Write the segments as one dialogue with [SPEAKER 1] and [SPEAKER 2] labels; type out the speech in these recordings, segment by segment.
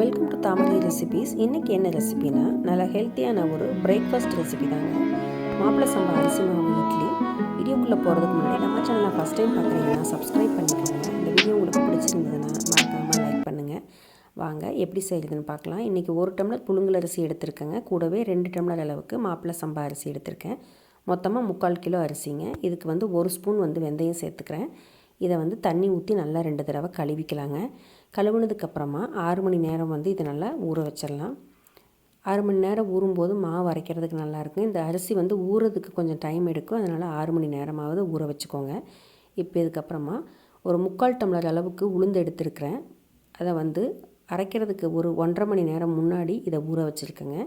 [SPEAKER 1] Welcome to Thamarai recipes இன்றைக்கி என்ன ரெசிபினா நல்ல ஹெல்த்தியான ஒரு பிரேக்ஃபாஸ்ட் ரெசிபி தாங்க. மாப்பிள்ளை சம்பா அரிசி மாவு இட்லி. வீடியோக்குள்ளே போகிறதுக்கு முன்னாடி நம்ம சேனலை ஃபஸ்ட் டைம் பார்க்குறீங்கன்னா சப்ஸ்கிரைப் பண்ணிக்கோங்க. இந்த வீடியோ உங்களுக்கு பிடிச்சிருந்ததுன்னா மறக்காமல் லைக் பண்ணுங்கள் வாங்க எப்படி செய்கிறதுன்னு பார்க்கலாம். இன்றைக்கி ஒரு டம்ளர் புழுங்கல் அரிசி எடுத்திருக்கேங்க. கூடவே ரெண்டு டம்ளர் அளவுக்கு மாப்பிள்ளை சம்பா அரிசி எடுத்திருக்கேன். மொத்தமாக முக்கால் கிலோ அரிசிங்க. இதுக்கு வந்து ஒரு ஸ்பூன் வந்து வெந்தயம் சேர்த்துக்கிறேன். இதை வந்து தண்ணி ஊற்றி நல்லா ரெண்டு தடவை கழுவிக்கலாங்க. கழுவுனதுக்கப்புறமா ஆறு மணி நேரம் வந்து இதை நல்லா ஊற வச்சிடலாம். ஆறு மணி நேரம் ஊறும்போது மாவு அரைக்கிறதுக்கு நல்லாயிருக்கும் இந்த அரிசி வந்து ஊறுறதுக்கு கொஞ்சம் டைம் எடுக்கும். அதனால் ஆறு மணி நேரமாவது ஊற வச்சுக்கோங்க. இப்போ இதுக்கப்புறமா ஒரு முக்கால் டம்ளர் அளவுக்கு உளுந்து எடுத்துருக்கிறேன். அதை வந்து அரைக்கிறதுக்கு ஒரு ஒன்றரை மணி நேரம் முன்னாடி இதை ஊற வச்சுருக்கேங்க.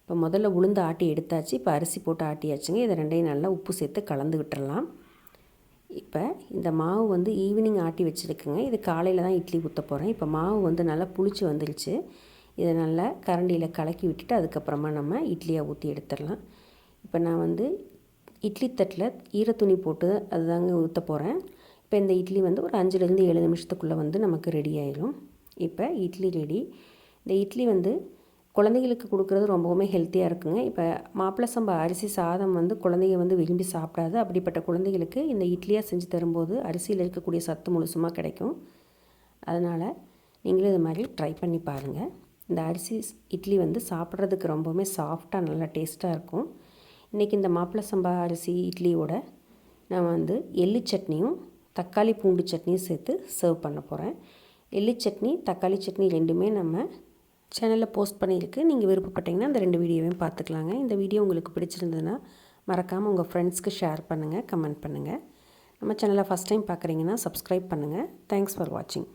[SPEAKER 1] இப்போ முதல்ல உளுந்து ஆட்டி எடுத்தாச்சு. இப்போ அரிசி போட்டு ஆட்டியாச்சுங்க. இதை ரெண்டையும் நல்லா உப்பு சேர்த்து கலந்து விட்டுறலாம். இப்போ இந்த மாவு வந்து ஈவினிங் ஆட்டி வச்சுருக்குங்க. இது காலையில் தான் இட்லி ஊற்ற போகிறேன் இப்போ மாவு வந்து நல்லா புளிச்சு வந்துருச்சு. இதை நல்லா கரண்டியில் கலக்கி விட்டுட்டு அதுக்கப்புறமா நம்ம இட்லியாக ஊற்றி எடுத்துடலாம். இப்போ நான் வந்து இட்லி தட்டில் ஈரத்துணி போட்டு அதுதாங்க ஊற்ற போகிறேன் இப்போ இந்த இட்லி வந்து ஒரு அஞ்சுலேருந்து ஏழு நிமிஷத்துக்குள்ளே வந்து நமக்கு ரெடி ஆயிடும் இப்போ இட்லி ரெடி. இந்த இட்லி வந்து குழந்தைகளுக்கு கொடுக்குறது ரொம்பவுமே ஹெல்த்தியாக இருக்குங்க. இப்போ மாப்பிள்ளை சம்பா அரிசி சாதம் வந்து குழந்தைங்க வந்து விரும்பி சாப்பிடாது. அப்படிப்பட்ட குழந்தைகளுக்கு இந்த இட்லியாக செஞ்சு தரும்போது அரிசியில் இருக்கக்கூடிய சத்து முழுசுமாக கிடைக்கும். அதனால் நீங்களும் இது மாதிரி ட்ரை பண்ணி பாருங்கள் இந்த அரிசி இட்லி வந்து சாப்பிட்றதுக்கு ரொம்பவுமே சாஃப்டாக நல்லா டேஸ்ட்டாக இருக்கும். இன்றைக்கி இந்த மாப்பிள்ளை சம்பா அரிசி இட்லியோட நான் வந்து எள்ளு சட்னியும் தக்காளி பூண்டு சட்னியும் சேர்த்து சர்வ் பண்ண போகிறேன் எள்ளு சட்னி தக்காளி சட்னி ரெண்டுமே நம்ம சேனலில் போஸ்ட் பண்ணியிருக்கு. நீங்கள் விருப்பப்பட்டீங்கன்னா அந்த ரெண்டு வீடியோவையும் பார்த்துக்கலாங்க. இந்த வீடியோ உங்களுக்கு பிடிச்சிருந்ததுன்னா மறக்காமல் உங்கள் ஃப்ரெண்ட்ஸ்க்கு ஷேர் பண்ணுங்கள் கமெண்ட் பண்ணுங்கள் நம்ம சேனலை ஃபஸ்ட் டைம் பார்க்குறீங்கன்னா சப்ஸ்கிரைப் பண்ணுங்கள் தேங்க்ஸ் ஃபார் வாட்சிங்